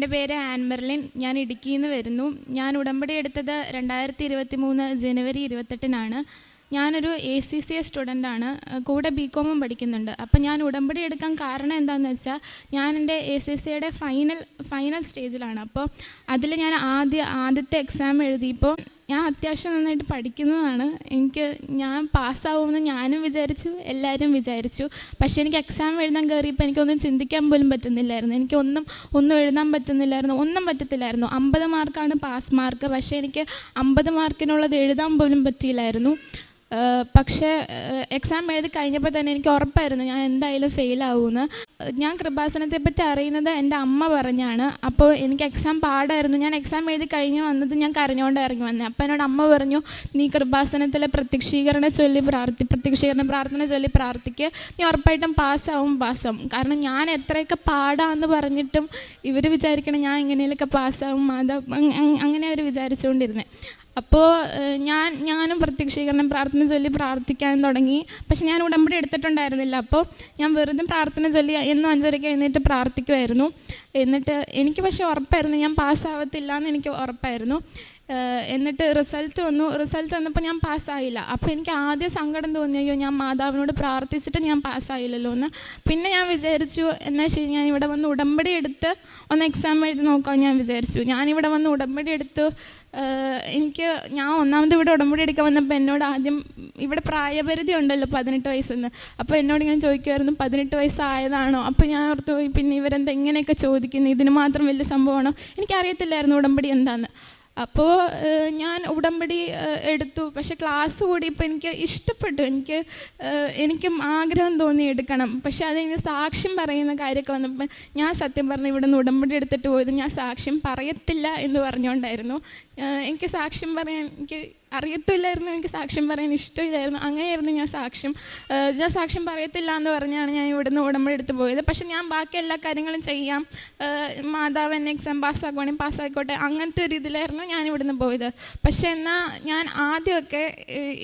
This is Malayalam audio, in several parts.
എന്റെ പേര് ആൻ മെർലിൻ. ഞാൻ ഇടുക്കിയിൽ നിന്ന് വരുന്നു. ഞാൻ ഉടമ്പടി എടുത്തത് രണ്ടായിരത്തി ഇരുപത്തി മൂന്ന് ജനുവരി ഇരുപത്തെട്ടിനാണ്. ഞാനൊരു എ സി സി എസ് സ്റ്റുഡന്റാണ് കൂടെ ബി കോമും പഠിക്കുന്നുണ്ട്. അപ്പം ഞാൻ ഉടമ്പടി എടുക്കാൻ കാരണം എന്താണെന്ന് വെച്ചാൽ ഞാൻ എന്റെ എ സി സിയുടെ ഫൈനൽ ഫൈനൽ സ്റ്റേജിലാണ് അപ്പോൾ അതിൽ ഞാൻ ആദ്യ ആദ്യത്തെ എക്സാം എഴുതിയപ്പോൾ ഞാൻ അത്യാവശ്യം നന്നായിട്ട് പഠിക്കുന്നതാണ്. എനിക്ക് ഞാൻ പാസ്സാവുമെന്ന് ഞാനും വിചാരിച്ചു എല്ലാവരും വിചാരിച്ചു. പക്ഷേ എനിക്ക് എക്സാം എഴുതാൻ കയറിയപ്പോൾ എനിക്കൊന്നും ചിന്തിക്കാൻ പോലും പറ്റുന്നില്ലായിരുന്നു. എനിക്കൊന്നും ഒന്നും എഴുതാൻ പറ്റുന്നില്ലായിരുന്നു. ഒന്നും പറ്റത്തില്ലായിരുന്നു. അമ്പത് മാർക്കാണ് പാസ് മാർക്ക് പക്ഷേ എനിക്ക് അമ്പത് മാർക്കിനുള്ളത് എഴുതാൻ പോലും പറ്റിയില്ലായിരുന്നു. പക്ഷേ എക്സാം എഴുതി കഴിഞ്ഞപ്പോൾ തന്നെ എനിക്ക് ഉറപ്പായിരുന്നു ഞാൻ എന്തായാലും ഫെയിൽ ആവുമെന്ന് ഞാൻ കൃപാസനത്തെ പറ്റി അറിയുന്നത് എന്റെ അമ്മ പറഞ്ഞാണ്. അപ്പോൾ എനിക്ക് എക്സാം പാടായിരുന്നു. ഞാൻ എക്സാം എഴുതി കഴിഞ്ഞ് വന്നത് ഞാൻ കരഞ്ഞുകൊണ്ട് ഇറങ്ങി വന്നത് അപ്പോൾ എന്നോട് അമ്മ പറഞ്ഞു നീ കൃപാസനത്തിലെ പ്രത്യക്ഷീകരണ ചൊല്ലി പ്രാർത്ഥി പ്രത്യക്ഷീകരണ പ്രാർത്ഥന ചൊല്ലി പ്രാർത്ഥിക്ക്. നീ ഉറപ്പായിട്ടും പാസ്സാവും പാസ്സാവും കാരണം ഞാൻ എത്രയൊക്കെ പാടാന്ന് പറഞ്ഞിട്ടും ഇവർ വിചാരിക്കണം ഞാൻ എങ്ങനെയൊക്കെ പാസ്സാവും മാതാ അങ് അങ് അങ്ങനെ അവർ വിചാരിച്ചുകൊണ്ടിരുന്നത് അപ്പോൾ ഞാൻ ഞാനും പ്രത്യക്ഷീകരണം പ്രാർത്ഥന ചൊല്ലി പ്രാർത്ഥിക്കാൻ തുടങ്ങി. പക്ഷെ ഞാൻ ഉടമ്പടി എടുത്തിട്ടുണ്ടായിരുന്നില്ല. അപ്പോൾ ഞാൻ വെറുതെ പ്രാർത്ഥന ചൊല്ലി എന്നും അഞ്ചരയ്ക്ക് എഴുന്നേറ്റ് പ്രാർത്ഥിക്കുമായിരുന്നു എന്നിട്ട് എനിക്ക് പക്ഷേ ഉറപ്പായിരുന്നു. ഞാൻ പാസ്സാവത്തില്ല എന്ന് എനിക്ക് ഉറപ്പായിരുന്നു. എന്നിട്ട് റിസൾട്ട് വന്നു. റിസൾട്ട് വന്നപ്പോൾ ഞാൻ പാസ്സായില്ല. അപ്പോൾ എനിക്ക് ആദ്യം സങ്കടം തോന്നി അയ്യോ ഞാൻ മാതാവിനോട് പ്രാർത്ഥിച്ചിട്ട് ഞാൻ പാസ്സായില്ലല്ലോ എന്ന്. പിന്നെ ഞാൻ വിചാരിച്ചു എന്നാൽ ശരി ഞാൻ ഇവിടെ വന്ന് ഉടമ്പടി എടുത്ത് ഒന്ന് എക്സാം എഴുതി നോക്കാൻ ഞാൻ വിചാരിച്ചു. ഞാനിവിടെ വന്ന് ഉടമ്പടി എടുത്തു എനിക്ക് ഞാൻ ഒന്നാമത് ഇവിടെ ഉടമ്പടി എടുക്കാൻ വന്നപ്പോൾ എന്നോട് ആദ്യം ഇവിടെ പ്രായപരിധി ഉണ്ടല്ലോ പതിനെട്ട് വയസ്സെന്ന്. അപ്പോൾ എന്നോട് ഇങ്ങനെ ചോദിക്കുമായിരുന്നു പതിനെട്ട് വയസ്സായതാണോ? അപ്പോൾ ഞാൻ ഓർത്തു പോയി പിന്നെ ഇവരെന്താ ഇങ്ങനെയൊക്കെ ചോദിക്കുന്നു? ഇതിന് മാത്രം വലിയ സംഭവമാണോ? എനിക്കറിയത്തില്ലായിരുന്നു ഉടമ്പടി എന്താന്ന്. അപ്പോൾ ഞാൻ ഉടമ്പടി എടുത്തു. പക്ഷെ ക്ലാസ് കൂടി കൂടിയപ്പോൾ എനിക്ക് ഇഷ്ടപ്പെട്ടു. എനിക്ക് എനിക്കും ആഗ്രഹം തോന്നി എടുക്കണം. പക്ഷേ അതിന് സാക്ഷ്യം പറയുന്ന കാര്യമൊക്കെ വന്നപ്പോൾ ഞാൻ സത്യം പറഞ്ഞു ഇവിടെ നിന്ന് ഉടമ്പടി എടുത്തിട്ട് പോയത് ഞാൻ സാക്ഷ്യം പറയത്തില്ല എന്ന് പറഞ്ഞുകൊണ്ടായിരുന്നു എനിക്ക് സാക്ഷ്യം പറയാൻ എനിക്ക് അറിയത്തില്ലായിരുന്നു എനിക്ക് സാക്ഷ്യം പറയാൻ ഇഷ്ടമില്ലായിരുന്നു. അങ്ങനെയായിരുന്നു ഞാൻ സാക്ഷ്യം. ഞാൻ സാക്ഷ്യം പറയത്തില്ല എന്ന് പറഞ്ഞാണ് ഞാൻ ഇവിടുന്ന് ഉടമ്പടി എടുത്ത് പോയത്. പക്ഷെ ഞാൻ ബാക്കി എല്ലാ കാര്യങ്ങളും ചെയ്യാം. മാതാവ് എന്നെ എക്സാം പാസ്സാക്കുവാണെങ്കിൽ പാസ്സായിക്കോട്ടെ അങ്ങനത്തെ ഒരു ഇതിലായിരുന്നു ഞാൻ ഇവിടുന്ന് പോയത്. പക്ഷെ എന്നാൽ ഞാൻ ആദ്യമൊക്കെ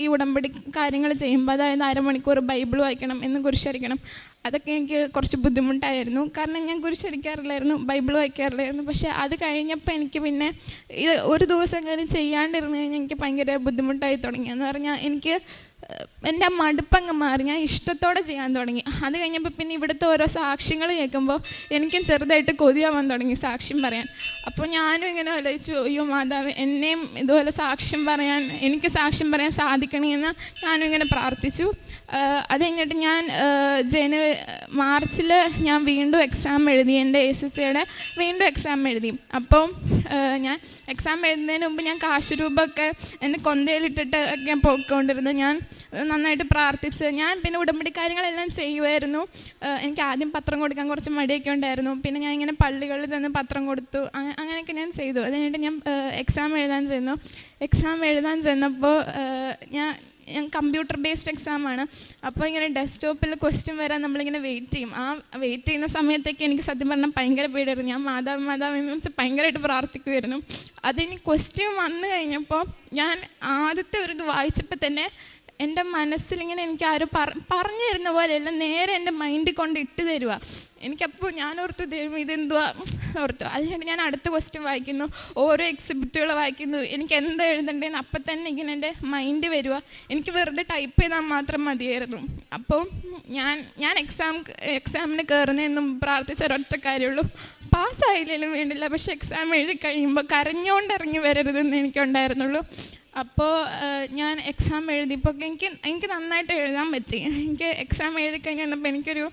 ഈ ഉടമ്പടി കാര്യങ്ങൾ ചെയ്യുമ്പോൾ അതായത് അരമണിക്കൂർ ബൈബിൾ വായിക്കണം എന്ന് കുരിശരിക്കണം അതൊക്കെ എനിക്ക് കുറച്ച് ബുദ്ധിമുട്ടായിരുന്നു. കാരണം ഞാൻ കുരിശടിക്കാറില്ലായിരുന്നു ബൈബിൾ വായിക്കാറില്ലായിരുന്നു. പക്ഷേ അത് കഴിഞ്ഞപ്പോൾ എനിക്ക് പിന്നെ ഇത് ഒരു ദിവസം കാര്യം ചെയ്യാണ്ടിരുന്നു കഴിഞ്ഞാൽ എനിക്ക് ഭയങ്കര ബുദ്ധിമുട്ടായി തുടങ്ങി. എന്ന് പറഞ്ഞാൽ എനിക്ക് എന്റെ മടുപ്പങ്ങ് മാറി. ഞാൻ ഇഷ്ടത്തോടെ ചെയ്യാൻ തുടങ്ങി. അത് കഴിഞ്ഞപ്പോൾ പിന്നെ ഇവിടുത്തെ ഓരോ സാക്ഷ്യങ്ങൾ കേൾക്കുമ്പോൾ എനിക്കും ചെറുതായിട്ട് കൊതിയാവാൻ തുടങ്ങി സാക്ഷ്യം പറയാൻ. അപ്പോൾ ഞാനും ഇങ്ങനെ ആലോചിച്ചു അയ്യോ മാതാവ് എന്നെയും ഇതുപോലെ സാക്ഷ്യം പറയാൻ എനിക്ക് സാക്ഷ്യം പറയാൻ സാധിക്കണമെന്ന് ഞാനും ഇങ്ങനെ പ്രാർത്ഥിച്ചു. അത് കഴിഞ്ഞിട്ട് ഞാൻ ജനുവരി മാർച്ചിൽ ഞാൻ വീണ്ടും എക്സാം എഴുതി എന്റെ എസ് എസ് സിയുടെ വീണ്ടും എക്സാം എഴുതി. അപ്പം ഞാൻ എക്സാം എഴുതുന്നതിന് മുമ്പ് ഞാൻ കാശ് രൂപമൊക്കെ എന്റെ കൊന്തയിലിട്ടിട്ട് ഒക്കെ പോയിക്കൊണ്ടിരുന്നത് ഞാൻ നന്നായിട്ട് പ്രാർത്ഥിച്ച് ഞാൻ പിന്നെ ഉടമ്പടി കാര്യങ്ങളെല്ലാം ചെയ്യുമായിരുന്നു. എനിക്ക് ആദ്യം പത്രം കൊടുക്കാൻ കുറച്ച് മടിയൊക്കെ ഉണ്ടായിരുന്നു. പിന്നെ ഞാൻ ഇങ്ങനെ പള്ളികളിൽ ചെന്ന് പത്രം കൊടുത്തു. അങ്ങ- അങ്ങനെയൊക്കെ ഞാൻ ചെയ്തു. അത് കഴിഞ്ഞിട്ട് ഞാൻ എക്സാം എഴുതാൻ ചെന്നു. എക്സാം എഴുതാൻ ചെന്നപ്പോൾ ഞാൻ കമ്പ്യൂട്ടർ ബേസ്ഡ് ആണ്. അപ്പോൾ ഇങ്ങനെ ഡെസ്ക്ടോപ്പിൽ ക്വസ്റ്റ്യൻ വരാൻ നമ്മളിങ്ങനെ വെയിറ്റ് ചെയ്യും. ആ വെയിറ്റ് ചെയ്യുന്ന സമയത്തൊക്കെ എനിക്ക് സത്യം പറഞ്ഞാൽ ഭയങ്കര പേടിയായിരുന്നു. ഞാൻ മാതാവ് മാതാവ് എന്ന് വെച്ച് ഭയങ്കരമായിട്ട് പ്രാർത്ഥിക്കുമായിരുന്നു അതിന് ക്വസ്റ്റ്യൻ വന്നു കഴിഞ്ഞപ്പോൾ ഞാൻ ആദ്യത്തെ ഒരു ഇത് വായിച്ചപ്പോൾ തന്നെ എന്റെ മനസ്സിലിങ്ങനെ എനിക്ക് ആരും പറ പറഞ്ഞു തരുന്ന പോലെയല്ല നേരെ എന്റെ മൈൻഡിൽ കൊണ്ട് ഇട്ട് തരുക എനിക്കപ്പോൾ ഞാൻ ഓർത്തു ദൈവം ഇതെന്തുവാ? ഓർത്തു അല്ലാണ്ട് ഞാൻ അടുത്ത ക്വസ്റ്റ്യൻ വായിക്കുന്നു ഓരോ എക്സിബിറ്റുകൾ വായിക്കുന്നു എനിക്ക് എന്താ എഴുതണ്ടേന്ന് അപ്പം തന്നെ ഇങ്ങനെ എന്റെ മൈൻഡ് വരിക എനിക്ക് വെറുതെ ടൈപ്പ് ചെയ്താൽ മാത്രം മതിയായിരുന്നു. അപ്പോൾ ഞാൻ ഞാൻ എക്സാം എക്സാമിന് കയറുന്നതെന്നും പ്രാർത്ഥിച്ച ഒരൊറ്റ കാര്യമുള്ളൂ. പാസ്സായില്ലെങ്കിലും വേണ്ടില്ല പക്ഷെ എക്സാം എഴുതി കഴിയുമ്പോൾ കരഞ്ഞുകൊണ്ട് ഇറങ്ങി വരരുതെന്ന് എനിക്കുണ്ടായിരുന്നുള്ളൂ. അപ്പോൾ ഞാൻ എക്സാം എഴുതിയപ്പോൾ എനിക്ക് എനിക്ക് നന്നായിട്ട് എഴുതാൻ പറ്റി. എനിക്ക് എക്സാം എഴുതി കഴിഞ്ഞപ്പോൾ എനിക്കൊരു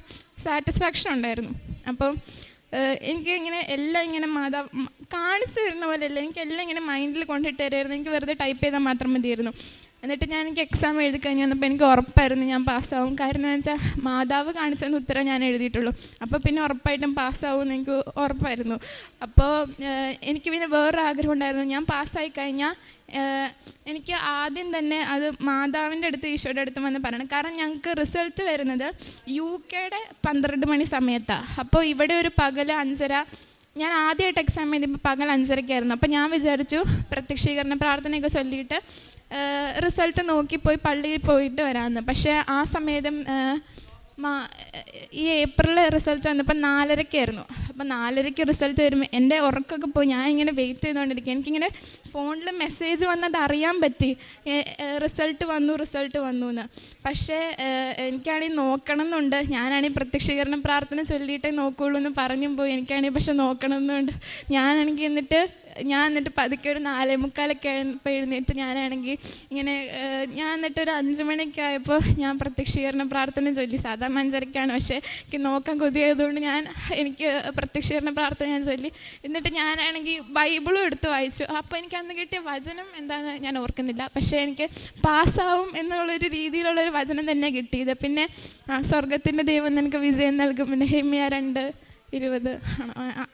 സാറ്റിസ്ഫാക്ഷൻ ഉണ്ടായിരുന്നു. അപ്പോൾ എനിക്ക് ഇങ്ങനെ എല്ലാം ഇങ്ങനെ മാതാ കാണിച്ചു തരുന്ന പോലെയല്ല. എനിക്ക് എല്ലാം ഇങ്ങനെ മൈൻഡിൽ കൊണ്ടിട്ട് തരുമായിരുന്നു എനിക്ക് വെറുതെ ടൈപ്പ് ചെയ്താൽ മാത്രം മതിയായിരുന്നു. എന്നിട്ട് ഞാൻ എനിക്ക് എക്സാം എഴുതി കഴിഞ്ഞ് വന്നപ്പോൾ എനിക്ക് ഉറപ്പായിരുന്നു ഞാൻ പാസ്സാവും കാരണം എന്ന് വെച്ചാൽ മാതാവ് കാണിച്ചെന്ന് ഉത്തരം ഞാൻ എഴുതിയിട്ടുള്ളൂ. അപ്പോൾ പിന്നെ ഉറപ്പായിട്ടും പാസ്സാവും എനിക്ക് ഉറപ്പായിരുന്നു. അപ്പോൾ എനിക്ക് പിന്നെ വേറൊരു ആഗ്രഹം ഉണ്ടായിരുന്നു. ഞാൻ പാസ്സായി കഴിഞ്ഞാൽ എനിക്ക് ആദ്യം തന്നെ അത് മാതാവിന്റെ അടുത്ത് ഈശോയുടെ അടുത്ത് വന്ന് പറയണം. കാരണം ഞങ്ങൾക്ക് റിസൾട്ട് വരുന്നത് യു കെയുടെ പന്ത്രണ്ട് മണി സമയത്താണ് അപ്പോൾ ഇവിടെ ഒരു പകൽ അഞ്ചര ഞാൻ ആദ്യമായിട്ട് എക്സാം എഴുതിയപ്പോൾ പകൽ അഞ്ചരയ്ക്കായിരുന്നു അപ്പോൾ ഞാൻ വിചാരിച്ചു പ്രത്യക്ഷീകരണ പ്രാർത്ഥനയൊക്കെ ചൊല്ലിയിട്ട് റിസൾട്ട് നോക്കി പോയി പള്ളിയിൽ പോയിട്ട് വരാമെന്ന്. പക്ഷേ ആ സമയത്തും ഈ ഏപ്രിൽ റിസൾട്ട് വന്നപ്പോൾ നാലരക്കായിരുന്നു. അപ്പോൾ നാലരയ്ക്ക് റിസൾട്ട് വരുമ്പോൾ എന്റെ ഉറക്കമൊക്കെ പോയി. ഞാൻ ഇങ്ങനെ വെയിറ്റ് ചെയ്തുകൊണ്ടിരിക്കുക എനിക്കിങ്ങനെ ഫോണിൽ മെസ്സേജ് വന്നത് അറിയാൻ പറ്റി. റിസൾട്ട് വന്നു റിസൾട്ട് വന്നു എന്ന് പക്ഷേ എനിക്കാണെങ്കിൽ നോക്കണം എന്നുണ്ട് ഞാനാണെങ്കിൽ പ്രത്യക്ഷീകരണ പ്രാർത്ഥന ചൊല്ലിയിട്ടേ നോക്കുകയുള്ളൂ എന്ന് പറഞ്ഞും പോയി. എനിക്കാണെങ്കിൽ പക്ഷെ നോക്കണം എന്നുണ്ട് ഞാനാണെങ്കിൽ എന്നിട്ട് ഞാൻ എന്നിട്ട് പതുക്കെ ഒരു നാലേ മുക്കാലൊക്കെ ആയപ്പോൾ എഴുന്നേറ്റ് ഞാനാണെങ്കിൽ ഇങ്ങനെ ഞാൻ എന്നിട്ട് ഒരു അഞ്ച് മണിയൊക്കെ ആയപ്പോൾ ഞാൻ പ്രത്യക്ഷീകരണ പ്രാർത്ഥന ചൊല്ലി. സാധാരണ അഞ്ചരക്കാണ് പക്ഷേ എനിക്ക് നോക്കാൻ കൊതിയായതുകൊണ്ട് ഞാൻ എനിക്ക് പ്രത്യക്ഷീകരണ പ്രാർത്ഥന ഞാൻ ചൊല്ലി. എന്നിട്ട് ഞാനാണെങ്കിൽ ബൈബിളും എടുത്ത് വായിച്ചു. അപ്പോൾ എനിക്ക് അന്ന് കിട്ടിയ വചനം എന്താണെന്ന് ഞാൻ ഓർക്കുന്നില്ല. പക്ഷേ എനിക്ക് പാസ്സാവും എന്നുള്ളൊരു രീതിയിലുള്ളൊരു വചനം തന്നെ കിട്ടിയത്. പിന്നെ സ്വർഗത്തിന്റെ ദൈവം നിനക്ക് വിജയം നൽകും. പിന്നെ ഹെമ്മിയ രണ്ട് ഇരുപത്.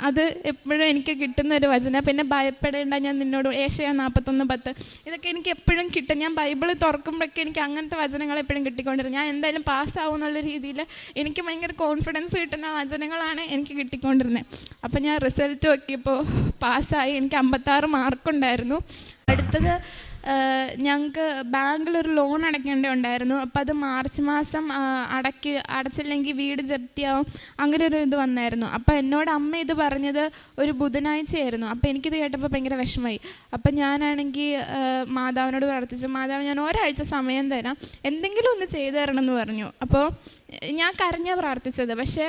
അത് എപ്പോഴും എനിക്ക് കിട്ടുന്ന ഒരു വചന. പിന്നെ ഭയപ്പെടേണ്ട ഞാൻ നിന്നോട് ഏഷ്യ നാൽപ്പത്തൊന്ന് പത്ത്. ഇതൊക്കെ എനിക്ക് എപ്പോഴും കിട്ടും. ഞാൻ ബൈബിൾ തുറക്കുമ്പോഴൊക്കെ എനിക്ക് അങ്ങനത്തെ വചനങ്ങൾ എപ്പോഴും കിട്ടിക്കൊണ്ടിരുന്നു. ഞാൻ എന്തായാലും പാസ്സാവും എന്നുള്ള രീതിയിൽ എനിക്ക് ഭയങ്കര കോൺഫിഡൻസ് കിട്ടുന്ന വചനങ്ങളാണ് എനിക്ക് കിട്ടിക്കൊണ്ടിരുന്നത് അപ്പം ഞാൻ റിസൾട്ട് നോക്കിയപ്പോൾ പാസ്സായി. എനിക്ക് അമ്പത്താറ് മാർക്കുണ്ടായിരുന്നു അടുത്തത് ഞങ്ങൾക്ക് ബാങ്കിൽ ഒരു ലോൺ അടയ്ക്കേണ്ടതുണ്ടായിരുന്നു. അപ്പോൾ അത് മാർച്ച് മാസം അടയ്ക്ക് അടച്ചില്ലെങ്കിൽ വീട് ജപ്തിയാവും. അങ്ങനെ ഒരു ഇത് വന്നായിരുന്നു. അപ്പോൾ എന്നോട് അമ്മ ഇത് പറഞ്ഞത് ഒരു ബുധനാഴ്ചയായിരുന്നു. അപ്പോൾ എനിക്കിത് കേട്ടപ്പോൾ ഭയങ്കര വിഷമമായി. അപ്പം ഞാനാണെങ്കിൽ മാതാവിനോട് പ്രാർത്ഥിച്ചു. മാതാവ് ഞാൻ ഒരാഴ്ച സമയം തരാം. എന്തെങ്കിലും ഒന്ന് ചെയ്തു തരണം എന്ന് പറഞ്ഞു. അപ്പോൾ ഞാൻ കരഞ്ഞാണ് പ്രാർത്ഥിച്ചത്. പക്ഷേ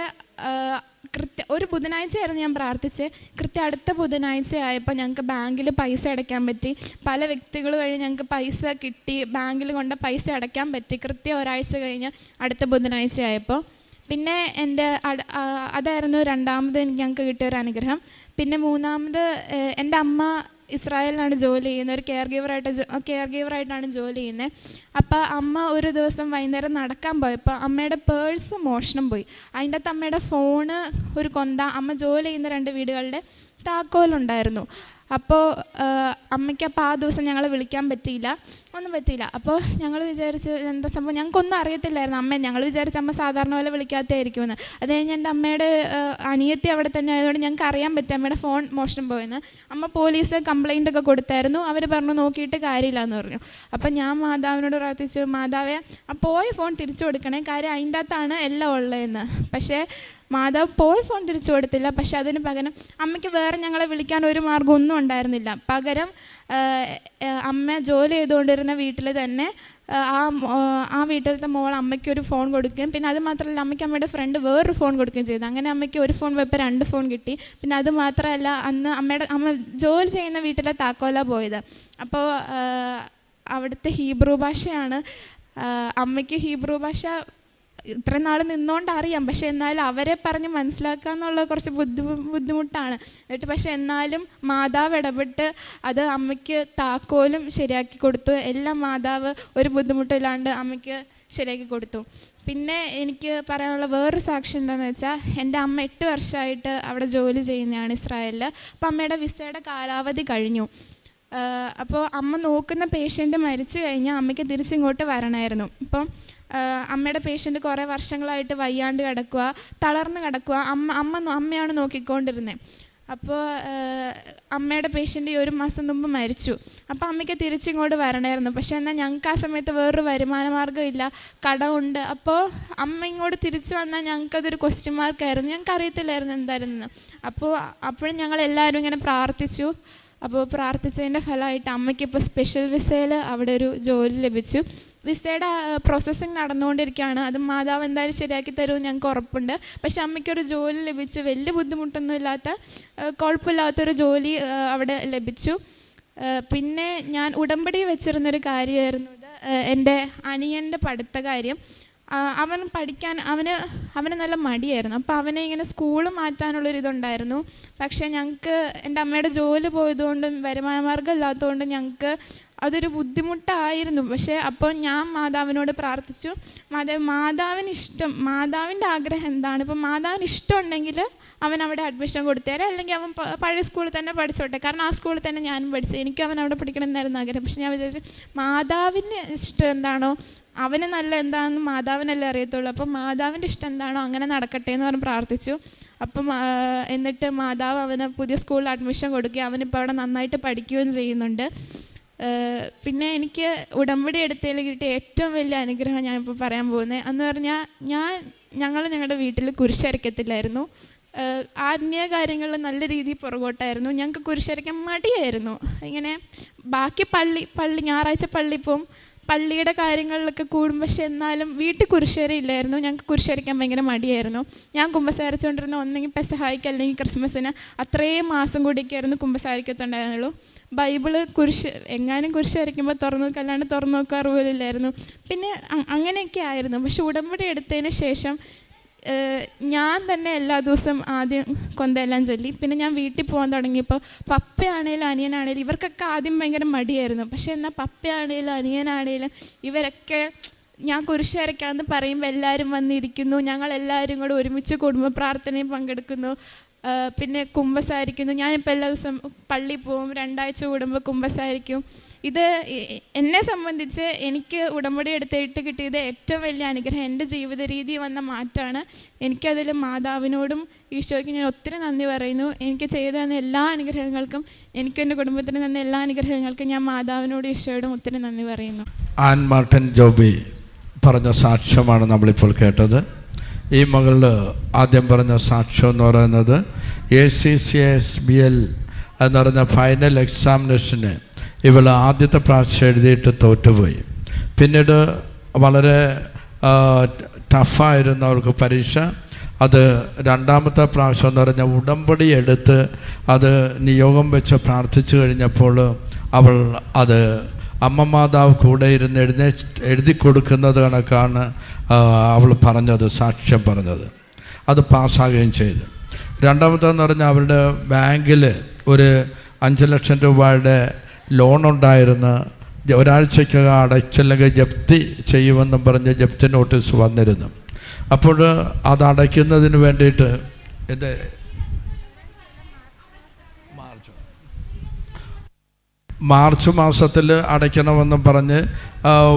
കൃത്യ ഒരു ബുധനാഴ്ചയായിരുന്നു ഞാൻ പ്രാർത്ഥിച്ചത് കൃത്യം അടുത്ത ബുധനാഴ്ച ആയപ്പോൾ ഞങ്ങൾക്ക് ബാങ്കിൽ പൈസ അടയ്ക്കാൻ പറ്റി. പല വ്യക്തികൾ വഴി ഞങ്ങൾക്ക് പൈസ കിട്ടി. ബാങ്കിൽ കൊണ്ട് പൈസ അടയ്ക്കാൻ പറ്റി. കൃത്യം ഒരാഴ്ച കഴിഞ്ഞ് അടുത്ത ബുധനാഴ്ച ആയപ്പോൾ പിന്നെ എന്റെ അതായിരുന്നു രണ്ടാമത് ഞങ്ങൾക്ക് കിട്ടിയ ഒരു അനുഗ്രഹം. പിന്നെ മൂന്നാമത് എന്റെ അമ്മ ഇസ്രായേലിലാണ് ജോലി ചെയ്യുന്നത് ഒരു കെയർ ഗീവറായിട്ട് കെയർ ഗീവറായിട്ടാണ് ജോലി ചെയ്യുന്നത് അപ്പോൾ അമ്മ ഒരു ദിവസം വൈകുന്നേരം നടക്കാൻ പോയപ്പോൾ അമ്മയുടെ പേഴ്സ് മോഷണം പോയി. അതിന്റെ അമ്മയുടെ ഫോണ് ഒരു കൊന്ത അമ്മ ജോലി ചെയ്യുന്ന രണ്ട് വീടുകളുടെ താക്കോലുണ്ടായിരുന്നു. അപ്പോൾ അമ്മയ്ക്ക് അപ്പോൾ ആ ദിവസം ഞങ്ങളെ വിളിക്കാൻ പറ്റിയില്ല. ഒന്നും പറ്റിയില്ല. അപ്പോൾ ഞങ്ങൾ വിചാരിച്ച് എന്താ സംഭവം? ഞങ്ങൾക്കൊന്നും അറിയത്തില്ലായിരുന്നു. അമ്മ ഞങ്ങൾ വിചാരിച്ച അമ്മ സാധാരണ പോലെ വിളിക്കാത്തതായിരിക്കുമെന്ന് അത് കഴിഞ്ഞ് എന്റെ അമ്മയുടെ അനിയത്തി അവിടെ തന്നെ ആയതുകൊണ്ട് ഞങ്ങൾക്ക് അറിയാൻ പറ്റും അമ്മയുടെ ഫോൺ മോഷണം പോയെന്ന്. അമ്മ പോലീസ് കംപ്ലൈന്റ് ഒക്കെ കൊടുത്തായിരുന്നു. അവർ പറഞ്ഞു നോക്കിയിട്ട് കാര്യമില്ല എന്ന് പറഞ്ഞു. അപ്പം ഞാൻ മാതാവിനോട് പ്രാർത്ഥിച്ചു മാതാവെ ആ പോയ ഫോൺ തിരിച്ചു കൊടുക്കണേ. കാര്യം അതിന്റെ അകത്താണ് എല്ലാം ഉള്ളതെന്ന്. പക്ഷേ മാതാവ് പോയി ഫോൺ തിരിച്ചു കൊടുത്തില്ല. പക്ഷെ അതിന് പകരം അമ്മയ്ക്ക് വേറെ ഞങ്ങളെ വിളിക്കാൻ ഒരു മാർഗം ഒന്നും ഉണ്ടായിരുന്നില്ല. പകരം അമ്മ ജോലി ചെയ്തുകൊണ്ടിരുന്ന വീട്ടിൽ തന്നെ ആ, ആ വീട്ടിലത്തെ മോൾ അമ്മയ്ക്ക് ഒരു ഫോൺ കൊടുക്കുകയും പിന്നെ അത് മാത്രമല്ല അമ്മയ്ക്ക് അമ്മയുടെ ഫ്രണ്ട് വേറൊരു ഫോൺ കൊടുക്കുകയും ചെയ്തു. അങ്ങനെ അമ്മയ്ക്ക് ഒരു ഫോൺ പോയപ്പോൾ രണ്ട് ഫോൺ കിട്ടി. പിന്നെ അത് മാത്രമല്ല അന്ന് അമ്മയുടെ അമ്മ ജോലി ചെയ്യുന്ന വീട്ടിലെ താക്കോല പോയത്. അപ്പോൾ അവിടുത്തെ ഹീബ്രു ഭാഷയാണ് അമ്മയ്ക്ക് ഹീബ്രു ഭാഷ ഇത്രയും നാൾ നിന്നുകൊണ്ട് അറിയാം. പക്ഷെ എന്നാലും അവരെ പറഞ്ഞ് മനസ്സിലാക്കുക എന്നുള്ള കുറച്ച് ബുദ്ധി ബുദ്ധിമുട്ടാണ്. എന്നിട്ട് പക്ഷെ എന്നാലും മാതാവ് ഇടപെട്ട് അത് അമ്മയ്ക്ക് താക്കോലും ശരിയാക്കി കൊടുത്തു. എല്ലാം മാതാവ് ഒരു ബുദ്ധിമുട്ടില്ലാണ്ട് അമ്മയ്ക്ക് ശരിയാക്കി കൊടുത്തു. പിന്നെ എനിക്ക് പറയാനുള്ള വേറൊരു സാക്ഷി എന്താണെന്ന് വെച്ചാൽ എന്റെ അമ്മ എട്ട് വർഷമായിട്ട് അവിടെ ജോലി ചെയ്യുന്നതാണ് ഇസ്രായേലിൽ അപ്പം അമ്മയുടെ വിസയുടെ കാലാവധി കഴിഞ്ഞു. അപ്പോൾ അമ്മ നോക്കുന്ന പേഷ്യന്റ് മരിച്ചു കഴിഞ്ഞാൽ അമ്മയ്ക്ക് തിരിച്ചിങ്ങോട്ട് വരണമായിരുന്നു ഇപ്പം അമ്മയുടെ പേഷ്യന്റ് കുറേ വർഷങ്ങളായിട്ട് വയ്യാണ്ട് കിടക്കുക തളർന്ന് കിടക്കുക അമ്മ അമ്മ അമ്മയാണ് നോക്കിക്കൊണ്ടിരുന്നത് അപ്പോൾ അമ്മയുടെ പേഷ്യന്റ് ഒരു മാസം മുമ്പ് മരിച്ചു. അപ്പോൾ അമ്മയ്ക്ക് തിരിച്ചിങ്ങോട്ട് വരണമായിരുന്നു പക്ഷേ എന്നാൽ ഞങ്ങൾക്ക് ആ സമയത്ത് വേറൊരു വരുമാന മാർഗമില്ല കടമുണ്ട് അപ്പോൾ അമ്മ ഇങ്ങോട്ട് തിരിച്ചു വന്നാൽ ഞങ്ങൾക്കതൊരു ക്വസ്റ്റ്യൻ മാർക്കായിരുന്നു ഞങ്ങൾക്ക് അറിയത്തില്ലായിരുന്നു എന്തായിരുന്നു അപ്പോൾ അപ്പോഴും ഞങ്ങൾ എല്ലാവരും ഇങ്ങനെ പ്രാർത്ഥിച്ചു. അപ്പോൾ പ്രാർത്ഥിച്ചതിന്റെ ഫലമായിട്ട് അമ്മയ്ക്ക് ഇപ്പോൾ സ്പെഷ്യൽ വിസയിൽ അവിടെ ഒരു ജോലി ലഭിച്ചു. വിസയുടെ പ്രോസസ്സിങ് നടന്നുകൊണ്ടിരിക്കുകയാണ്. അത് മാതാവ് എന്തായാലും ശരിയാക്കി തരുമെന്ന് ഞങ്ങൾക്ക് ഉറപ്പുണ്ട്. പക്ഷെ അമ്മയ്ക്കൊരു ജോലി ലഭിച്ചു. വലിയ ബുദ്ധിമുട്ടൊന്നും ഇല്ലാത്ത കുഴപ്പമില്ലാത്തൊരു ജോലി അവിടെ ലഭിച്ചു. പിന്നെ ഞാൻ ഉടമ്പടി വെച്ചിരുന്നൊരു കാര്യമായിരുന്നു എന്റെ അനിയന്റെ പഠിത്ത കാര്യം. അവൻ പഠിക്കാൻ അവന് അവന് നല്ല മടിയായിരുന്നു. അപ്പോൾ അവനെ ഇങ്ങനെ സ്കൂൾ മാറ്റാനുള്ളൊരിതുണ്ടായിരുന്നു. പക്ഷേ ഞങ്ങൾക്ക് എന്റെ അമ്മയുടെ ജോലി പോയതുകൊണ്ടും വരുമാന മാർഗം ഇല്ലാത്തതുകൊണ്ടും ഞങ്ങൾക്ക് അതൊരു ബുദ്ധിമുട്ടായിരുന്നു. പക്ഷേ അപ്പോൾ ഞാൻ മാതാവിനോട് പ്രാർത്ഥിച്ചു മാതാവ് മാതാവിന് ഇഷ്ടം മാതാവിന്റെ ആഗ്രഹം എന്താണ്? ഇപ്പം മാതാവിന് ഇഷ്ടമുണ്ടെങ്കിൽ അവൻ അവിടെ അഡ്മിഷൻ കൊടുത്തേരാം അല്ലെങ്കിൽ അവൻ പഴയ സ്കൂളിൽ തന്നെ പഠിച്ചോട്ടെ. കാരണം ആ സ്കൂളിൽ തന്നെ ഞാനും പഠിച്ചു. എനിക്ക് അവൻ അവിടെ പഠിക്കണം എന്നായിരുന്നു ആഗ്രഹം. പക്ഷെ ഞാൻ വിചാരിച്ചു മാതാവിന് ഇഷ്ടം എന്താണോ? അവന് നല്ല എന്താണെന്ന് മാതാവിനല്ലേ അറിയത്തുള്ളൂ. അപ്പം മാതാവിന്റെ ഇഷ്ടം എന്താണോ അങ്ങനെ നടക്കട്ടെ എന്ന് പറഞ്ഞ് പ്രാർത്ഥിച്ചു. അപ്പം എന്നിട്ട് മാതാവ് അവന് പുതിയ സ്കൂളിൽ അഡ്മിഷൻ കൊടുക്കുകയും അവനിപ്പോൾ അവിടെ നന്നായിട്ട് പഠിക്കുകയും ചെയ്യുന്നുണ്ട്. പിന്നെ എനിക്ക് ഉടമ്പടി എടുത്തതിൽ കിട്ടിയ ഏറ്റവും വലിയ അനുഗ്രഹം ഞാനിപ്പോൾ പറയാൻ പോകുന്നത്. എന്ന് പറഞ്ഞാൽ ഞാൻ ഞങ്ങൾ ഞങ്ങളുടെ വീട്ടിൽ കുരിശരക്കത്തില്ലായിരുന്നു ആത്മീയ കാര്യങ്ങളിൽ നല്ല രീതിയിൽ പുറകോട്ടായിരുന്നു. ഞങ്ങൾക്ക് കുരിശരയ്ക്കാൻ മടിയായിരുന്നു. ഇങ്ങനെ ബാക്കി പള്ളി പള്ളി ഞായറാഴ്ച പള്ളി പള്ളിയുടെ കാര്യങ്ങളിലൊക്കെ കൂടും പക്ഷെ എന്നാലും വീട്ടിൽ കുരിശേര ഇല്ലായിരുന്നു. ഞങ്ങൾക്ക് കുരിശരയ്ക്കാൻ ഭയങ്കര മടിയായിരുന്നു. ഞാൻ കുമ്പസാരിച്ചുകൊണ്ടിരുന്ന ഒന്നെങ്കിൽ പെസഹായിക്ക് അല്ലെങ്കിൽ ക്രിസ്മസിന് അത്രയും മാസം കൂടിയൊക്കെയായിരുന്നു കുമ്പസാരിക്കത്തുണ്ടായിരുന്നുള്ളൂ. ബൈബിൾ കുരിശ് എങ്ങാനും കുരിശ് വരയ്ക്കുമ്പോൾ തുറന്നു നോക്കുക അല്ലാണ്ട് തുറന്നു നോക്കാറ് പിന്നെ അങ്ങനെയൊക്കെ ആയിരുന്നു. പക്ഷെ ഉടമ്പടി എടുത്തതിന് ശേഷം ഞാൻ തന്നെ എല്ലാ ദിവസവും ആദ്യം കൊന്തയെല്ലാം ചൊല്ലി. പിന്നെ ഞാൻ വീട്ടിൽ പോകാൻ തുടങ്ങിയപ്പോൾ പപ്പയാണേലും അനിയനാണേലും ഇവർക്കൊക്കെ ആദ്യം ഭയങ്കര മടിയായിരുന്നു. പക്ഷേ എന്നാൽ പപ്പയാണേലും അനിയനാണേലും ഇവരൊക്കെ ഞാൻ കുരിശ് വരയ്ക്കാമെന്ന് പറയുമ്പോൾ എല്ലാവരും വന്നിരിക്കുന്നു. ഞങ്ങൾ എല്ലാവരും കൂടെ ഒരുമിച്ച് കുടുംബ പ്രാർത്ഥനയും പങ്കെടുക്കുന്നു. പിന്നെ കുമ്പസാരിക്കുന്നു. ഞാനിപ്പോൾ എല്ലാ ദിവസം പള്ളിയിൽ പോവും. രണ്ടാഴ്ച കൂടുമ്പോൾ കുമ്പസാരിക്കും. ഇത് എന്നെ സംബന്ധിച്ച് എനിക്ക് ഉടമ്പടി എടുത്തിട്ട് കിട്ടിയത് ഏറ്റവും വലിയ അനുഗ്രഹം എന്റെ ജീവിത രീതി വന്ന മാറ്റമാണ്. എനിക്കതിൽ മാതാവിനോടും ഈശോയ്ക്ക് ഞാൻ ഒത്തിരി നന്ദി പറയുന്നു. എനിക്ക് ചെയ്തു തന്ന എല്ലാ അനുഗ്രഹങ്ങൾക്കും എനിക്കും എന്റെ കുടുംബത്തിന് തന്ന എല്ലാ അനുഗ്രഹങ്ങൾക്കും ഞാൻ മാതാവിനോടും ഈശോയോടും ഒത്തിരി നന്ദി പറയുന്നു. ആൻ മാർട്ടിൻ ജോബി പറഞ്ഞ സാക്ഷ്യമാണ് നമ്മളിപ്പോൾ കേട്ടത്. ഈ മകൾ ആദ്യം പറഞ്ഞ സാക്ഷ്യം എന്ന് പറയുന്നത് A C C S B L എന്ന് പറഞ്ഞ ഫൈനൽ എക്സാമിനേഷന് ഇവൾ ആദ്യത്തെ പ്രാവശ്യം എഴുതിയിട്ട് തോറ്റുപോയി. പിന്നീട് വളരെ ടഫായിരുന്നു അവർക്ക് പരീക്ഷ. അത് രണ്ടാമത്തെ പ്രാവശ്യം എന്ന് പറഞ്ഞാൽ ഉടമ്പടി എടുത്ത് അത് നിയോഗം വെച്ച് പ്രാർത്ഥിച്ചു കഴിഞ്ഞപ്പോൾ അവൾ അത് അമ്മ മാതാവ് കൂടെ ഇരുന്ന് എഴുന്നേ എഴുതി കൊടുക്കുന്നത് കണക്കാണ് അവൾ പറഞ്ഞത് സാക്ഷ്യം പറഞ്ഞത്. അത് പാസ്സാകുകയും ചെയ്തു. രണ്ടാമത്തെന്ന് പറഞ്ഞാൽ അവരുടെ ബാങ്കിൽ ഒരു അഞ്ച് ലക്ഷം രൂപയുടെ ലോൺ ഉണ്ടായിരുന്ന ഒരാഴ്ചക്കകം അടച്ചില്ലെങ്കിൽ ജപ്തി ചെയ്യുമെന്നും പറഞ്ഞ് ജപ്തി നോട്ടീസ് വന്നിരുന്നു. അപ്പോൾ അത് അടയ്ക്കുന്നതിന് വേണ്ടിയിട്ട് ഇത് മാർച്ച് മാർച്ച് മാസത്തിൽ അടയ്ക്കണമെന്നും പറഞ്ഞ്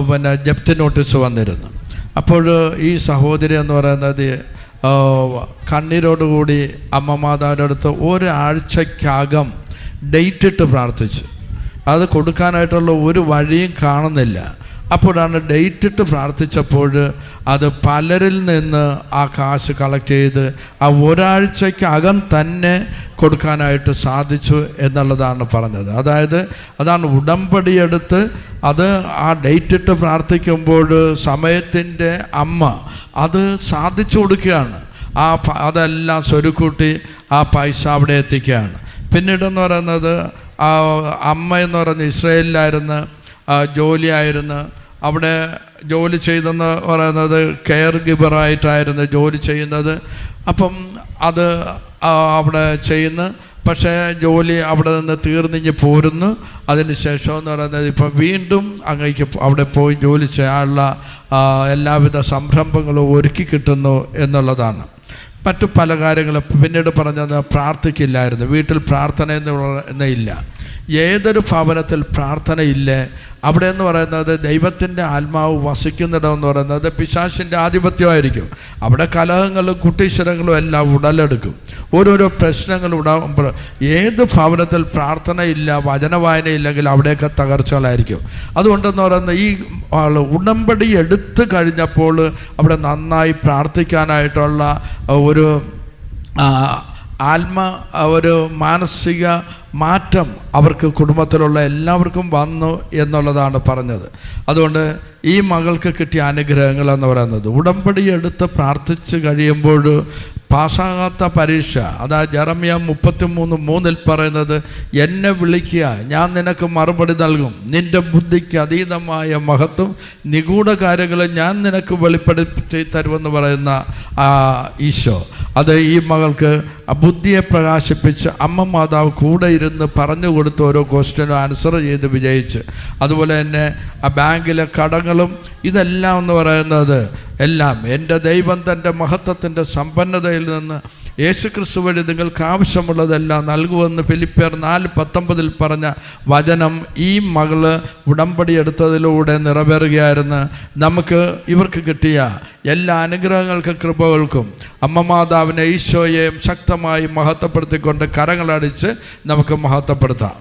പിന്നെ ജപ്തി നോട്ടീസ് വന്നിരുന്നു. അപ്പോൾ ഈ സഹോദരി എന്ന് പറയുന്നത് കണ്ണീരോടുകൂടി അമ്മ മാതാവിന്റെ അടുത്ത് ഒരാഴ്ചക്കകം ഡേറ്റ് ഇട്ട് പ്രാർത്ഥിച്ചു. അത് കൊടുക്കാനായിട്ടുള്ള ഒരു വഴിയും കാണുന്നില്ല. അപ്പോഴാണ് ഡേറ്റ് ഇട്ട് പ്രാർത്ഥിച്ചപ്പോൾ അത് പലരിൽ നിന്ന് ആ കാശ് കളക്ട് ചെയ്ത് ആ ഒരാഴ്ചയ്ക്കകം തന്നെ കൊടുക്കാനായിട്ട് സാധിച്ചു എന്നുള്ളതാണ് പറഞ്ഞത്. അതായത് അതാണ് ഉടമ്പടിയെടുത്ത് അത് ആ ഡേറ്റ് ഇട്ട് പ്രാർത്ഥിക്കുമ്പോൾ സമയത്തിന്റെ അമ്മ അത് സാധിച്ചു കൊടുക്കുകയാണ്. ആ അതെല്ലാം സ്വരുക്കൂട്ടി ആ പൈസ അവിടെ എത്തിക്കുകയാണ്. പിന്നീടെന്ന് പറയുന്നത് അമ്മ എന്ന് പറയുന്ന ഇസ്രയേലിലായിരുന്നു ജോലിയായിരുന്നു. അവിടെ ജോലി ചെയ്തെന്ന് പറയുന്നത് കെയർ ഗിബറായിട്ടായിരുന്നു ജോലി ചെയ്യുന്നത്. അപ്പം അത് അവിടെ ചെയ്യുന്ന. പക്ഷേ ജോലി അവിടെ നിന്ന് തീർന്നിഞ്ഞ് പോരുന്നു. അതിന് ശേഷം എന്ന് പറയുന്നത് ഇപ്പം വീണ്ടും അങ്ങേക്ക് അവിടെ പോയി ജോലി ചെയ്യാനുള്ള എല്ലാവിധ സംരംഭങ്ങളും ഒരുക്കി കിട്ടുന്നു എന്നുള്ളതാണ്. മറ്റു പല കാര്യങ്ങളും. പിന്നീട് പറഞ്ഞത് പ്രാർത്ഥിക്കില്ലായിരുന്നു. വീട്ടിൽ പ്രാർത്ഥന എന്ന് ഇല്ല. ഏതൊരു ഭവനത്തിൽ പ്രാർത്ഥനയില്ല. അവിടെ എന്ന് പറയുന്നത് ദൈവത്തിന്റെ ആത്മാവ് വസിക്കുന്നിടം എന്ന് പറയുന്നത് പിശാശിന്റെ ആധിപത്യമായിരിക്കും. അവിടെ കലഹങ്ങളും കുട്ടീശ്വരങ്ങളും എല്ലാം ഉടലെടുക്കും. ഓരോരോ പ്രശ്നങ്ങൾ ഉണ്ടാകുമ്പോൾ ഏത് ഭവനത്തിൽ പ്രാർത്ഥനയില്ല വചന വായനയില്ലെങ്കിൽ അവിടെയൊക്കെ തകർച്ചകളായിരിക്കും. അതുകൊണ്ടെന്ന് പറയുന്നത് ഈ ആൾ ഉടമ്പടി എടുത്തു കഴിഞ്ഞപ്പോൾ അവിടെ നന്നായി പ്രാർത്ഥിക്കാനായിട്ടുള്ള ഒരു ആത്മ ഒരു മാനസിക മാറ്റം അവർക്ക് കുടുംബത്തിലുള്ള എല്ലാവർക്കും വന്നു എന്നുള്ളതാണ് പറഞ്ഞത്. അതുകൊണ്ട് ഈ മകൾക്ക് കിട്ടിയ അനുഗ്രഹങ്ങൾ എന്ന് പറയുന്നത് ഉടമ്പടി എടുത്ത് പ്രാർത്ഥിച്ച് കഴിയുമ്പോൾ പാസ്സാകാത്ത പരീക്ഷ. അതാ ജറമിയ മുപ്പത്തിമൂന്ന് മൂന്നിൽ പറയുന്നത് എന്നെ വിളിക്കുക ഞാൻ നിനക്ക് മറുപടി നൽകും. നിന്റെ ബുദ്ധിക്ക് അതീതമായ മഹത്വം നിഗൂഢ കാര്യങ്ങൾ ഞാൻ നിനക്ക് വെളിപ്പെടുത്തി തരുമെന്ന് പറയുന്ന ആ ഈശോ. അത് ഈ മകൾക്ക് ബുദ്ധിയെ പ്രകാശിപ്പിച്ച് അമ്മ മാതാവ് കൂടെ ഇരുന്ന് പറഞ്ഞു കൊടുത്ത് ഓരോ ക്വസ്റ്റ്യനും ആൻസർ ചെയ്ത് വിജയിച്ച്. അതുപോലെ തന്നെ ആ ബാങ്കിലെ കടങ്ങളും ഇതെല്ലാം എന്ന് പറയുന്നത് എല്ലാം എന്റെ ദൈവം തന്റെ മഹത്വത്തിന്റെ സമ്പന്നതയിൽ നിന്ന് യേശുക്രിസ്തു വഴി നിങ്ങൾക്ക് ആവശ്യമുള്ളതെല്ലാം നൽകുമെന്ന് ഫിലിപ്പിയർ നാല് പത്തൊമ്പതിൽ പറഞ്ഞ വചനം ഈ മകൾ ഉടമ്പടി എടുത്തതിലൂടെ നിറവേറുകയായിരുന്നു. നമുക്ക് ഇവർക്ക് കിട്ടിയ എല്ലാ അനുഗ്രഹങ്ങൾക്കും കൃപകൾക്കും അമ്മ മാതാവിനെ ഈശോയെയും ശക്തമായി മഹത്വപ്പെടുത്തിക്കൊണ്ട് കരങ്ങളടിച്ച് നമുക്ക് മഹത്വപ്പെടുത്താം.